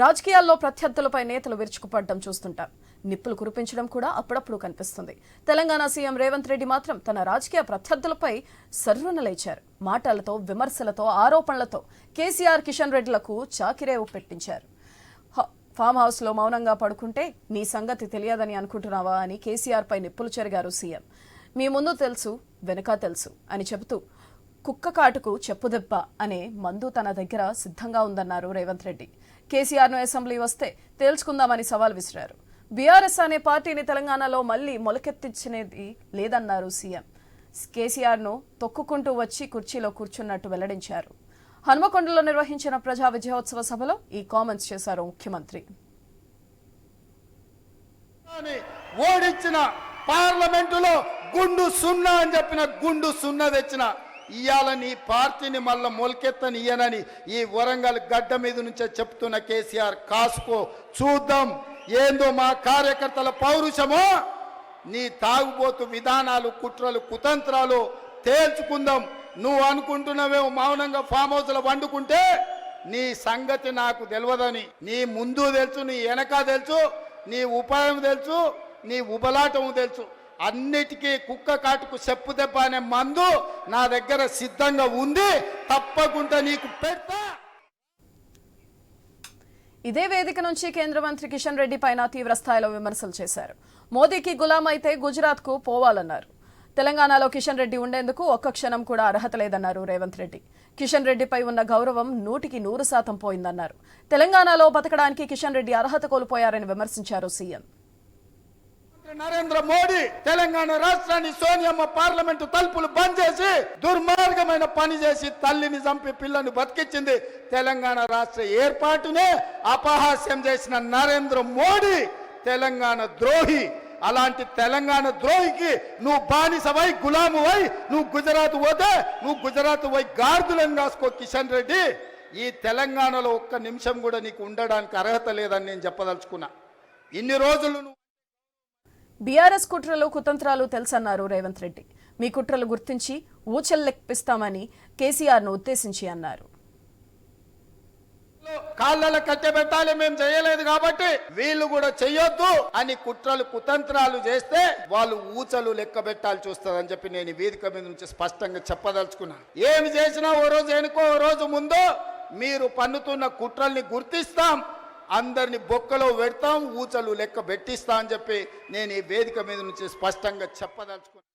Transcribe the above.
రాజకీయాల్లో ప్రత్యర్థులపై నేతలు విరుచుకుపడడం చూస్తుంటాం. నిప్పులు కురిపించడం కూడా అప్పుడప్పుడు కనిపిస్తుంది. తెలంగాణ సీఎం రేవంత్ రెడ్డి మాత్రం తన రాజకీయ ప్రత్యర్థులపై సర్రున లేచారు. మాటలతో విమర్శలతో ఆరోపణలతో కేసీఆర్ కిషన్ రెడ్డిలకు చాకిరేవు పెట్టించారు ఫామ్ హౌస్లో మౌనంగా పడుకుంటే నీ సంగతి తెలియదని అనుకుంటున్నావా అని కేసీఆర్ పై నిప్పులు చెరిగారు సీఎం. మీ ముందు తెలుసు వెనుక తెలుసు అని చెబుతూ కుక్క కాటుకు చెప్పుదెబ్బ అనే మందు తన దగ్గర సిద్ధంగా ఉందన్నారు రేవంత్ రెడ్డి. కేసీఆర్ను అసెంబ్లీ వస్తే తేల్చుకుందామని సవాల్ విసిరారు. బీఆర్ఎస్ అనే పార్టీని తెలంగాణలో మళ్ళీ మొలకెత్తించినది లేదన్నారు సీఎం. కేసీఆర్ను తొక్కుకుంటూ వచ్చి కుర్చీలో కూర్చున్నట్టు వెల్లడించారు. హనుమకొండలో నిర్వహించిన ప్రజా విజయోత్సవ సభలో ఈ కామెంట్స్ చేశారు ముఖ్యమంత్రి. ఓడించిన పార్లమెంటులో గుండు సున్నా అని చెప్పిన గుండు సున్నా తెచ్చిన ఇయ్యాల నీ పార్టీని మళ్ళీ మొలకెత్తని ఇయ్యనని ఈ వరంగల్ గడ్డ మీద నుంచే చెప్తున్న కేసీఆర్ కాసుకో. చూద్దాం ఏందో మా కార్యకర్తల పౌరుషమో. నీ తాగుబోతు విధానాలు కుట్రలు కుతంత్రాలు తేల్చుకుందాం. నువ్వు అనుకుంటున్నావేమో మౌనంగా ఫామ్ హౌస్లో వండుకుంటే నీ సంగతి నాకు తెలియదని నీ ముందు తెలుసు నీ వెనక తెలుసు నీ ఉపాయం తెలుసు నీ ఉబలాటం తెలుసు. అన్నిటికీ కుక్క కాటుకు చెప్పు దెబ్బ అనే మందు నా దగ్గర సిద్ధంగా ఉంది. తప్పకుండా నీకు పెడతా. ఇదే వేదిక నుంచి కేంద్ర మంత్రి కిషన్ రెడ్డి పైన తీవ్ర స్థాయిలో విమర్శలు చేశారు. మోదీకి గులాం అయితే గుజరాత్కు పోవాలన్నారు. తెలంగాణలో కిషన్ రెడ్డి ఉండేందుకు ఒక్క క్షణం కూడా అర్హత లేదన్నారు రేవంత్ రెడ్డి. కిషన్ రెడ్డిపై ఉన్న గౌరవం నూటికి నూరు శాతం పోయిందన్నారు. తెలంగాణలో బతకడానికి కిషన్ రెడ్డి అర్హత కోల్పోయారని విమర్శించారు సీఎం. నరేంద్ర మోడీ తెలంగాణ రాష్ట్రాన్ని సోనియమ్మ పార్లమెంటు తలుపులు బంద్ చేసి దుర్మార్గమైన పని చేసి తల్లిని చంపి పిల్లని బతికించింది తెలంగాణ రాష్ట్ర ఏర్పాటునే అపహాస్యం చేసిన నరేంద్ర మోడీ తెలంగాణ ద్రోహి. అలాంటి తెలంగాణ ద్రోహికి నువ్వు బానిసవై గులామువై నువ్వు గుజరాత్ పోతే నువ్వు గుజరాత్ పోయి గార్దులను రాసుకో కిషన్ రెడ్డి. ఈ తెలంగాణలో ఒక్క నిమిషం కూడా నీకు ఉండడానికి అర్హత లేదని నేను చెప్పదలుచుకున్నా. ఇన్ని రోజులు నువ్వు బీఆర్ఎస్ కుట్రలు కుతంత్రాలు తెలుసన్నారు రేవంత్ రెడ్డి. మీ కుట్రలు గుర్తించి ఊచల్లెక్కిస్తామని కేసీఆర్ను ఉద్దేశించి అన్నారు. కాళ్ళ కట్టబెట్టాలి మేము చేయలేదు కాబట్టి వీళ్ళు కూడా చెయ్యొద్దు అని కుట్రలు కుతంత్రాలు చేస్తే వాళ్ళు ఊచలు లెక్క పెట్టాలి చూస్తారని చెప్పి నేను వేదిక మీద నుంచి స్పష్టంగా చెప్పదలుచుకున్నా. ఏమి చేసినా ఓ రోజు వెనుకో ఓ రోజు ముందు మీరు పన్నుతున్న కుట్రల్ని గుర్తిస్తాం. అందరిని బొక్కలో పెడతాం ఊచలు లెక్క పెట్టిస్తా అని చెప్పి నేను ఈ వేదిక మీద నుంచి స్పష్టంగా చెప్పదలుచుకున్నాను